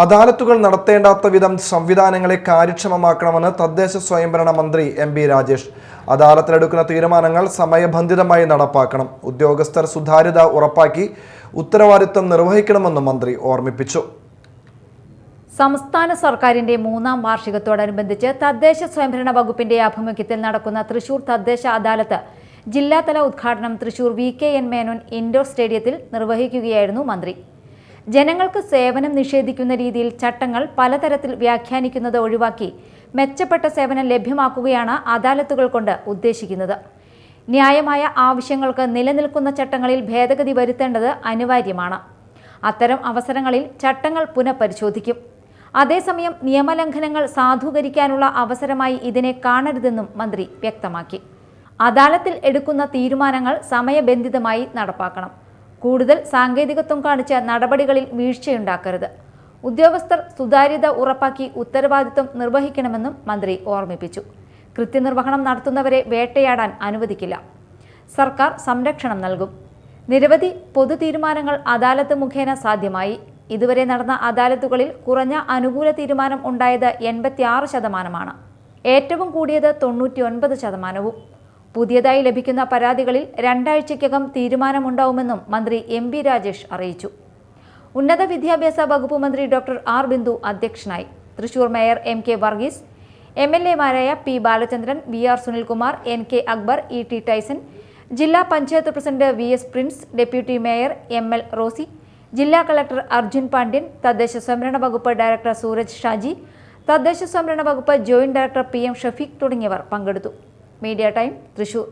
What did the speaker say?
അദാലത്തുകൾ നടത്തേണ്ടാത്ത വിധം സംവിധാനങ്ങളെ കാര്യക്ഷമമാക്കണമെന്ന് തദ്ദേശ സ്വയംഭരണ മന്ത്രി എം ബി രാജേഷ്. അദാലത്തിലെടുക്കുന്ന തീരുമാനങ്ങൾ സമയബന്ധിതമായി നടപ്പാക്കണം. ഉദ്യോഗസ്ഥർ സുതാര്യത ഉറപ്പാക്കി ഉത്തരവാദിത്വം നിർവഹിക്കണമെന്നും മന്ത്രി ഓർമ്മിപ്പിച്ചു. സംസ്ഥാന സർക്കാരിന്റെ മൂന്നാം വാർഷികത്തോടനുബന്ധിച്ച് തദ്ദേശ സ്വയംഭരണ വകുപ്പിന്റെ ആഭിമുഖ്യത്തിൽ നടക്കുന്ന തൃശൂർ തദ്ദേശ അദാലത്ത് ജില്ലാതല ഉദ്ഘാടനം Thrissur V K N Menon indoor സ്റ്റേഡിയത്തിൽ നിർവഹിക്കുകയായിരുന്നു മന്ത്രി. ജനങ്ങൾക്ക് സേവനം നിഷേധിക്കുന്ന രീതിയിൽ ചട്ടങ്ങൾ പലതരത്തിൽ വ്യാഖ്യാനിക്കുന്നത് ഒഴിവാക്കി മെച്ചപ്പെട്ട സേവനം ലഭ്യമാക്കുകയാണ് അദാലത്തുകൾ കൊണ്ട് ഉദ്ദേശിക്കുന്നത്. ന്യായമായ ആവശ്യങ്ങൾക്ക് നിലനിൽക്കുന്ന ചട്ടങ്ങളിൽ ഭേദഗതി വരുത്തേണ്ടത് അനിവാര്യമാണ്. അത്തരം അവസരങ്ങളിൽ ചട്ടങ്ങൾ പുനഃപരിശോധിക്കും. അതേസമയം നിയമലംഘനങ്ങൾ സാധൂകരിക്കാനുള്ള അവസരമായി ഇതിനെ കാണരുതെന്നും മന്ത്രി വ്യക്തമാക്കി. അദാലത്തിൽ എടുക്കുന്ന തീരുമാനങ്ങൾ സമയബന്ധിതമായി നടപ്പാക്കണം. കൂടുതൽ സാങ്കേതികത്വം കാണിച്ച നടപടികളിൽ വീഴ്ചയുണ്ടാക്കരുത്. ഉദ്യോഗസ്ഥർ സുതാര്യത ഉറപ്പാക്കി ഉത്തരവാദിത്വം നിർവഹിക്കണമെന്നും മന്ത്രി ഓർമ്മിപ്പിച്ചു. കൃത്യനിർവഹണം നടത്തുന്നവരെ വേട്ടയാടാൻ അനുവദിക്കില്ല. സർക്കാർ സംരക്ഷണം നൽകും. നിരവധി പൊതു തീരുമാനങ്ങൾ അദാലത്ത് മുഖേന സാധ്യമായി. ഇതുവരെ നടന്ന അദാലത്തുകളിൽ കുറഞ്ഞ അനുകൂല തീരുമാനം ഉണ്ടായത് എൺപത്തിയാറ് ശതമാനമാണ്. ഏറ്റവും കൂടിയത് തൊണ്ണൂറ്റിയൊൻപത് ശതമാനവും. പുതിയതായി ലഭിക്കുന്ന പരാതികളിൽ രണ്ടാഴ്ചയ്ക്കകം തീരുമാനമുണ്ടാവുമെന്നും മന്ത്രി എം ബി രാജേഷ് അറിയിച്ചു. ഉന്നത വിദ്യാഭ്യാസ വകുപ്പ് മന്ത്രി ഡോക്ടർ ആർ. ബിന്ദു അധ്യക്ഷനായി. Thrissur mayor M K Varghese M L എമാരായ P. Balachandran V. R. Sunilkumar N K Akbar E. T. Tyson ജില്ലാ panchayat president V. S. Prince deputy mayor M. L. Rosy ജില്ലാ collector Arjun Pandian തദ്ദേശ സംവരണ വകുപ്പ് director Sooraj Shaji തദ്ദേശ സംവരണ വകുപ്പ് joint director P. M. Shafeeq തുടങ്ങിയവർ പങ്കെടുത്തു. Media time Thrissur